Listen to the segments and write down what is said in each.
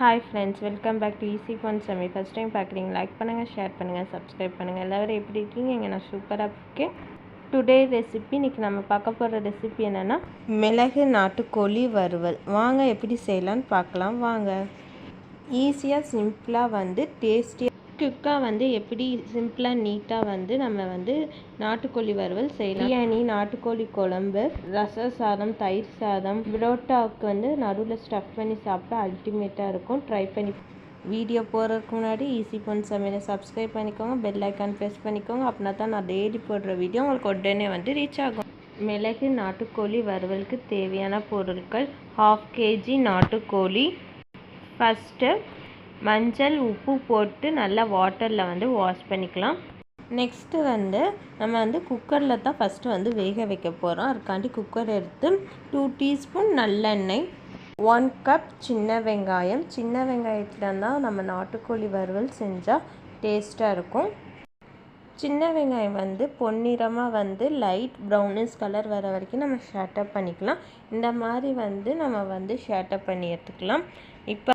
Hi friends welcome back to easy phone semi first time பார்க்குறீங்க like பண்ணுங்கள் share பண்ணுங்கள் subscribe பண்ணுங்கள் எல்லோரும் எப்படி இருக்கீங்க? இங்கே நான் சூப்பராக இருக்கேன். டுடே ரெசிபி இன்றைக்கி நம்ம பார்க்க போகிற ரெசிபி என்னென்னா மிளகு நாட்டுக்கோழி வறுவல். வாங்க எப்படி செய்யலான்னு பார்க்கலாம். வாங்க. ஈஸியாக சிம்பிளாக வந்து டேஸ்டியாக குக்காக வந்து எப்படி சிம்பிளாக நீட்டாக வந்து நம்ம வந்து நாட்டுக்கோழி வறுவல் செய்யலாம். பிரியாணி நாட்டுக்கோழி குழம்பு ரச சாதம் தயிர் சாதம் புரோட்டாவுக்கு வந்து நடுவில் ஸ்டஃப் பண்ணி சாப்பிட்டா அல்டிமேட்டாக இருக்கும். ட்ரை பண்ணி வீடியோ போகிறதுக்கு முன்னாடி ஈஸி பொன் சமையலை சப்ஸ்கிரைப் பண்ணிக்கோங்க. பெல் ஐக்கான் ப்ரெஸ் பண்ணிக்கோங்க. அப்படின்னா தான் நான் டெய்லி போடுற வீடியோ உங்களுக்கு உடனே வந்து ரீச் ஆகும். மிளகு நாட்டுக்கோழி வறுவலுக்கு தேவையான பொருட்கள் ஹாஃப் கேஜி நாட்டுக்கோழி. ஃபஸ்ட்டு மஞ்சள் உப்பு போட்டு நல்லா வாட்டரில் வந்து வாஷ் பண்ணிக்கலாம். நெக்ஸ்ட்டு வந்து நம்ம வந்து குக்கரில் தான் ஃபஸ்ட்டு வந்து வேக வைக்க போகிறோம் அதுக்காண்டி குக்கர் எடுத்து டூ டீஸ்பூன் நல்லெண்ணெய் ஒன் கப் சின்ன வெங்காயம். சின்ன வெங்காயத்தில் தான் நம்ம நாட்டுக்கோழி வறுவல் செஞ்சால் டேஸ்ட்டாக இருக்கும். சின்ன வெங்காயம் வந்து பொன்னிறமாக வந்து லைட் ப்ரௌனிஷ் கலர் வர வரைக்கும் நம்ம ஷேட்டப் பண்ணிக்கலாம். இந்த மாதிரி வந்து நம்ம வந்து ஷேட்டப் பண்ணி எடுத்துக்கலாம் இப்போ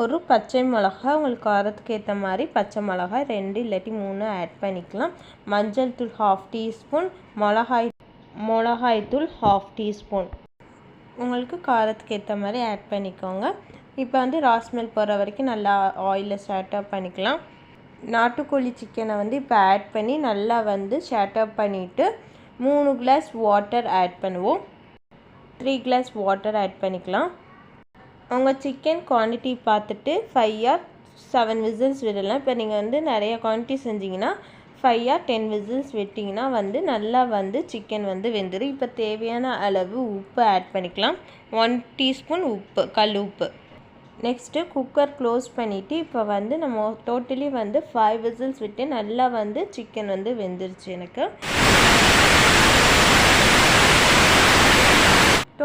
ஒரு பச்சை மிளகா உங்களுக்கு காரத்துக்கு ஏற்ற மாதிரி பச்சை மிளகாய் ரெண்டு இல்லாட்டி மூணு ஆட் பண்ணிக்கலாம். மஞ்சள் தூள் ஹாஃப் டீஸ்பூன் மிளகாய் மிளகாய் தூள் ஹாஃப் டீஸ்பூன் உங்களுக்கு காரத்துக்கு ஏற்ற மாதிரி ஆட் பண்ணிக்கோங்க. இப்போ வந்து ராஸ்மெல் போகிற வரைக்கும் நல்லா ஆயிலில் ஸ்டார்ட் பண்ணிக்கலாம். நாட்டுக்கோழி சிக்கனை வந்து இப்போ ஆட் பண்ணி நல்லா வந்து ஷேட்அப் பண்ணிவிட்டு மூணு கிளாஸ் வாட்டர் ஆட் பண்ணுவோம். த்ரீ கிளாஸ் வாட்டர் ஆட் பண்ணிக்கலாம். உங்கள் சிக்கன் குவான்டிட்டி பார்த்துட்டு ஃபைவ் ஆர் செவன் விசில்ஸ் விடலாம். இப்போ நீங்கள் வந்து நிறைய குவான்டிட்டி செஞ்சிங்கன்னா ஃபைவ் ஆர் டென் விசில்ஸ் விட்டிங்கன்னா வந்து நல்லா வந்து சிக்கன் வந்து வெந்துடும் இப்போ தேவையான அளவு உப்பு ஆட் பண்ணிக்கலாம். ஒன் டீஸ்பூன் உப்பு கல் உப்பு. நெக்ஸ்ட்டு குக்கர் க்ளோஸ் பண்ணிவிட்டு இப்போ வந்து நம்ம டோட்டலி வந்து ஃபைவ் விசில்ஸ் விட்டு நல்லா வந்து சிக்கன் வந்து வெந்துருச்சு எனக்கு.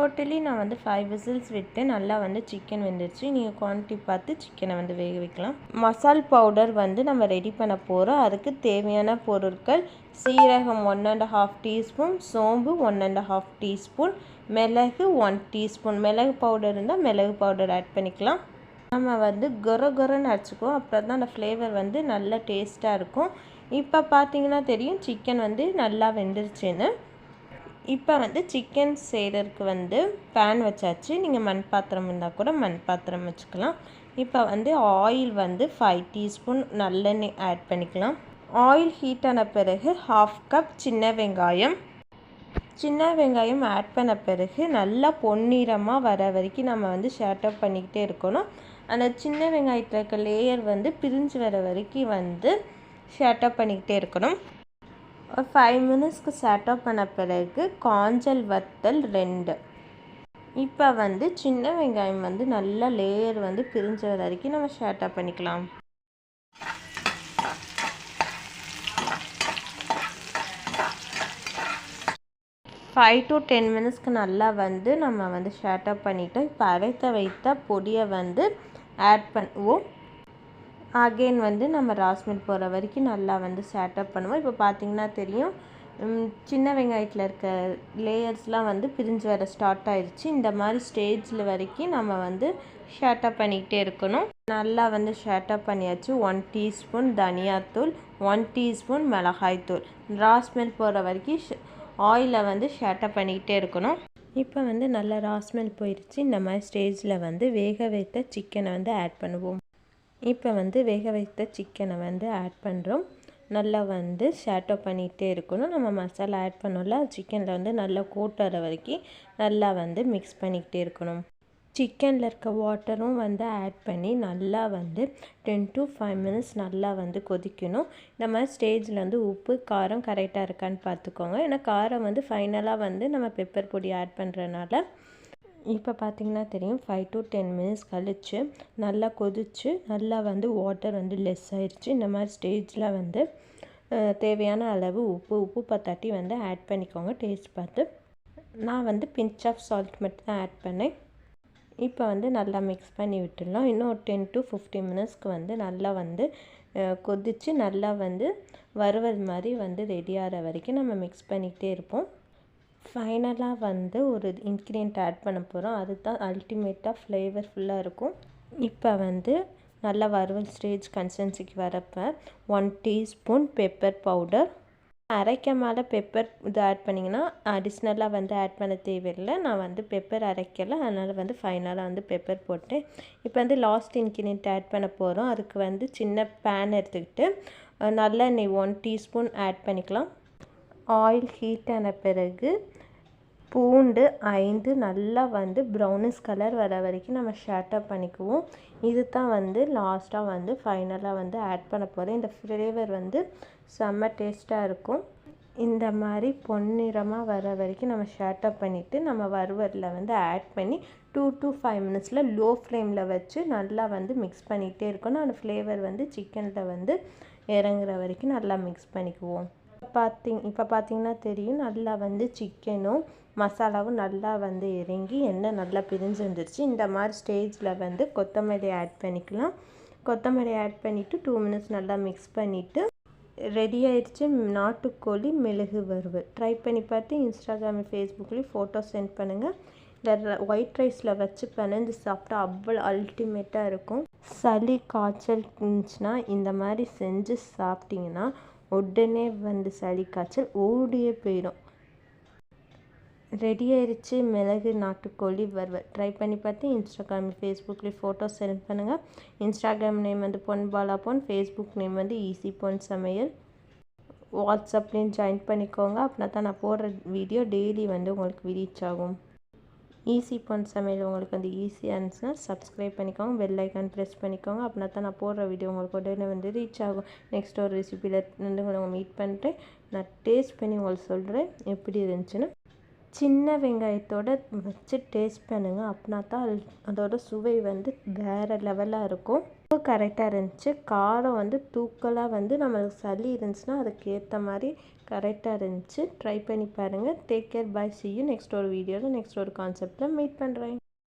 டோட்டலி நான் வந்து ஃபைவ் விசில்ஸ் விட்டு நல்லா வந்து சிக்கன் வெந்துருச்சு. நீங்கள் குவான்டிட்டி பார்த்து சிக்கனை வந்து வேக வைக்கலாம். மசால் பவுடர் வந்து நம்ம ரெடி பண்ண போகிறோம் அதுக்கு தேவையான பொருட்கள் சீரகம் ஒன் அண்ட் ஹாஃப் டீஸ்பூன் சோம்பு ஒன் அண்ட் ஹாஃப் டீஸ்பூன் மிளகு ஒன் டீஸ்பூன் மிளகு பவுடர் இருந்தால் மிளகு பவுடர் ஆட் பண்ணிக்கலாம். நம்ம வந்து கொர கொரன்னு அரைச்சிக்குவோம். அப்புறம் தான் அந்த ஃப்ளேவர் வந்து நல்ல டேஸ்ட்டாக இருக்கும். இப்போ பார்த்தீங்கன்னா தெரியும் சிக்கன் வந்து நல்லா வெந்துருச்சுன்னு. இப்போ வந்து சிக்கன் செய்கிறதுக்கு வந்து பேன் வச்சாச்சு. நீங்கள் மண் பாத்திரம் இருந்தால் கூட மண் பாத்திரம் வச்சுக்கலாம். இப்போ வந்து ஆயில் வந்து ஃபைவ் டீஸ்பூன் நல்லெண்ணெய் ஆட் பண்ணிக்கலாம். ஆயில் ஹீட் ஆன பிறகு ஹாஃப் கப் சின்ன வெங்காயம். சின்ன வெங்காயம் ஆட் பண்ண பிறகு நல்லா பொன்னிறமாக வர வரைக்கும் நம்ம வந்து ஷேட்டப் பண்ணிக்கிட்டே இருக்கணும். அந்த சின்ன வெங்காயத்தில் இருக்க லேயர் வந்து பிரிஞ்சு வர வரைக்கும் வந்து ஷேட்டப் பண்ணிக்கிட்டே இருக்கணும். ஒரு ஃபைவ் மினிட்ஸ்க்கு செட்டப் பண்ண பிறகு காஞ்சல் வத்தல் ரெண்டு. இப்போ வந்து சின்ன வெங்காயம் வந்து நல்லா லேயர் வந்து பிரிஞ்ச வரைக்கும் நம்ம ஷேட்டப் பண்ணிக்கலாம். ஃபைவ் டு டென் மினிட்ஸ்க்கு நல்லா வந்து நம்ம வந்து ஷேட்டப் பண்ணிவிட்டோம் இப்போ அரைத்த வைத்த பொடியை வந்து ஆட் பண்ணுவோம். அகெயின் வந்து நம்ம ராஸ்மில் போகிற வரைக்கும் நல்லா வந்து சேட்டப் பண்ணுவோம். இப்போ பார்த்திங்கன்னா தெரியும். சின்ன வெங்காயத்தில் இருக்க லேயர்ஸ்லாம் வந்து பிரிஞ்சு வர ஸ்டார்ட் ஆயிடுச்சு இந்த மாதிரி ஸ்டேஜில் வரைக்கும் நம்ம வந்து ஷேட்டப் பண்ணிக்கிட்டே இருக்கணும். நல்லா வந்து ஷேட்டப் பண்ணியாச்சு. ஒன் டீஸ்பூன் தனியாத்தூள் ஒன் டீஸ்பூன் மிளகாய்த்தூள் ராஸ்மெல் போகிற வரைக்கும் ஆயிலை வந்து ஷேட்டப் பண்ணிக்கிட்டே இருக்கணும். இப்போ வந்து நல்லா ராஸ்மெல் போயிடுச்சு இந்த மாதிரி ஸ்டேஜில் வந்து வேக வைத்த சிக்கனை வந்து ஆட் பண்ணுவோம். இப்போ வந்து வேக வைத்த சிக்கனை வந்து ஆட் பண்ணுறோம் நல்லா வந்து ஷேட்டோ பண்ணிகிட்டே இருக்கணும். நம்ம மசாலா ஆட் பண்ணோம்ல சிக்கனில் வந்து நல்லா கூட்டுற வரைக்கும் நல்லா வந்து மிக்ஸ் பண்ணிக்கிட்டே இருக்கணும். சிக்கனில் இருக்க வாட்டரும் வந்து ஆட் பண்ணி நல்லா வந்து டென் டு ஃபைவ் மினிட்ஸ் நல்லா வந்து கொதிக்கணும். இந்த மாதிரி ஸ்டேஜில் வந்து உப்பு காரம் கரெக்டாக இருக்கான்னு பார்த்துக்கோங்க. ஏன்னா காரம் வந்து ஃபைனலாக வந்து நம்ம பெப்பர் பொடி ஆட் பண்ணுறனால இப்போ பார்த்திங்கன்னா தெரியும் ஃபைவ் டு டென் மினிட்ஸ் கழித்து நல்லா கொதித்து நல்லா வந்து வாட்டர் வந்து லெஸ் ஆயிடுச்சு. இந்த மாதிரி ஸ்டேஜில் வந்து தேவையான அளவு உப்பு உப்பு பத்தாட்டி வந்து ஆட் பண்ணிக்கோங்க டேஸ்ட் பார்த்து. நான் வந்து பிஞ்ச் ஆஃப் சால்ட் மட்டும் தான் ஆட் பண்ணேன். இப்போ வந்து நல்லா மிக்ஸ் பண்ணி விட்டுடலாம். இன்னும் ஒரு டென் டு ஃபிஃப்டீன் மினிட்ஸ்க்கு வந்து நல்லா வந்து கொதித்து நல்லா வந்து வறுவல் மாதிரி வந்து ரெடி ஆகிற வரைக்கும் நம்ம மிக்ஸ் பண்ணிக்கிட்டே இருப்போம். ஃபைனலாக வந்து ஒரு இன்க்ரீடியன்ட் ஆட் பண்ண போகிறோம் அதுதான் அல்டிமேட்டாக ஃப்ளேவர்ஃபுல்லாக இருக்கும். இப்போ வந்து நல்லா வறுவல் ஸ்டேஜ் கன்சிஸ்டன்சிக்கு வரப்போ ஒன் டீஸ்பூன் பெப்பர் பவுடர். அரைக்க மேலே பெப்பர் இது ஆட் பண்ணிங்கன்னா அடிஷ்னலாக வந்து ஆட் பண்ண தேவையில்லை. நான் வந்து பெப்பர் அரைக்கலை. அதனால் வந்து ஃபைனலாக வந்து பெப்பர் போட்டேன். இப்போ வந்து லாஸ்ட் இன்கிரியன்ட் ஆட் பண்ண போகிறோம் அதுக்கு வந்து சின்ன பேன் எடுத்துக்கிட்டு நல்லெண்ணெய் ஒன் டீஸ்பூன் ஆட் பண்ணிக்கலாம். ஆயில் ஹீட் ஆன பிறகு பூண்டு ஐந்து நல்லா வந்து ப்ரௌனிஷ் கலர் வர வரைக்கும் நம்ம ஷேட்டப் பண்ணிக்குவோம். இது தான் வந்து லாஸ்ட்டாக வந்து ஃபைனலாக வந்து ஆட் பண்ண போகிறேன் இந்த ஃப்ளேவர் வந்து செம்ம டேஸ்ட்டாக இருக்கும். இந்த மாதிரி பொன்னிறமாக வர வரைக்கும் நம்ம ஷேட்டப் பண்ணிவிட்டு நம்ம வறுவலில் வந்து ஆட் பண்ணி டூ டு ஃபைவ் மினிட்ஸில் லோ ஃப்ளேமில் வச்சு நல்லா வந்து மிக்ஸ் பண்ணிகிட்டே இருக்கணும். அந்த ஃப்ளேவர் வந்து சிக்கனில் வந்து இறங்குற வரைக்கும் நல்லா மிக்ஸ் பண்ணிக்குவோம். பார்த்திங் இப்போ பார்த்திங்கன்னா தெரியும். நல்லா வந்து சிக்கனும் மசாலாவும் நல்லா வந்து இறங்கி எண்ணெய் நல்லா பிரிஞ்சு வந்துருச்சு. இந்த மாதிரி ஸ்டேஜில் வந்து கொத்தமல்லி ஆட் பண்ணிக்கலாம். கொத்தமல்லி ஆட் பண்ணிவிட்டு டூ மினிட்ஸ் நல்லா மிக்ஸ் பண்ணிவிட்டு ரெடி ஆயிடுச்சு. நாட்டுக்கோழி மிளகு வறுவல். ட்ரை பண்ணி பார்த்து இன்ஸ்டாகிராம் ஃபேஸ்புக்லேயும் ஃபோட்டோ சென்ட் பண்ணுங்கள் இந்த ஒயிட் ரைஸில் வச்சு பிணைஞ்சு சாப்பிட்டா அவ்வளோ அல்டிமேட்டாக இருக்கும். சளி காய்ச்சல் இருந்துச்சுன்னா இந்த மாதிரி செஞ்சு சாப்பிட்டிங்கன்னா உடனே வந்து சளி காய்ச்சல் ஓடியே போயிடும். ரெடி ஆயிடுச்சு மிளகு நாட்டுக்கோழி வறுவல். ட்ரை பண்ணி பார்த்து இன்ஸ்டாகிராம் ஃபேஸ்புக்லேயும் ஃபோட்டோ சென்ட் பண்ணுங்கள் இன்ஸ்டாகிராம் நேம் வந்து பொன் பாலா பொன் ஃபேஸ்புக் நேம் வந்து ஈஸி பொன் சமையல். வாட்ஸ்அப்லேயும் ஜாயின் பண்ணிக்கோங்க. அப்படின்னா தான் நான் போடுற வீடியோ டெய்லி வந்து உங்களுக்கு ரீச் ஆகும். ஈஸி பொன் சமையல் உங்களுக்கு வந்து ஈஸியாக இருந்துச்சுன்னா சப்ஸ்கிரைப் பண்ணிக்கோங்க பெல் ஐக்கான் ப்ரெஸ் பண்ணிக்கோங்க. அப்படின்னா தான் நான் போடுற வீடியோ உங்களுக்கு உடனே வந்து ரீச் ஆகும். நெக்ஸ்ட் ஒரு ரெசிபியில் வந்து உங்களை மீட் பண்ணுறேன் நான் டேஸ்ட் பண்ணி உங்களுக்கு சொல்கிறேன் எப்படி இருந்துச்சுன்னு சின்ன வெங்காயத்தோட வச்சு டேஸ்ட் பண்ணுங்கள் அப்படின்னா தான் அதோட சுவை வந்து வேறு லெவலாக இருக்கும். ரொம்ப கரெக்டாக இருந்துச்சு. காரம் வந்து தூக்கலாக வந்து நம்மளுக்கு சளி இருந்துச்சுன்னா அதுக்கு ஏற்ற மாதிரி கரெக்டாக இருந்துச்சு. ட்ரை பண்ணி பாருங்கள் take care bye see you next ஒரு வீடியோவில் நெக்ஸ்ட் ஒரு கான்செப்டில் மீட் பண்ணுறேன்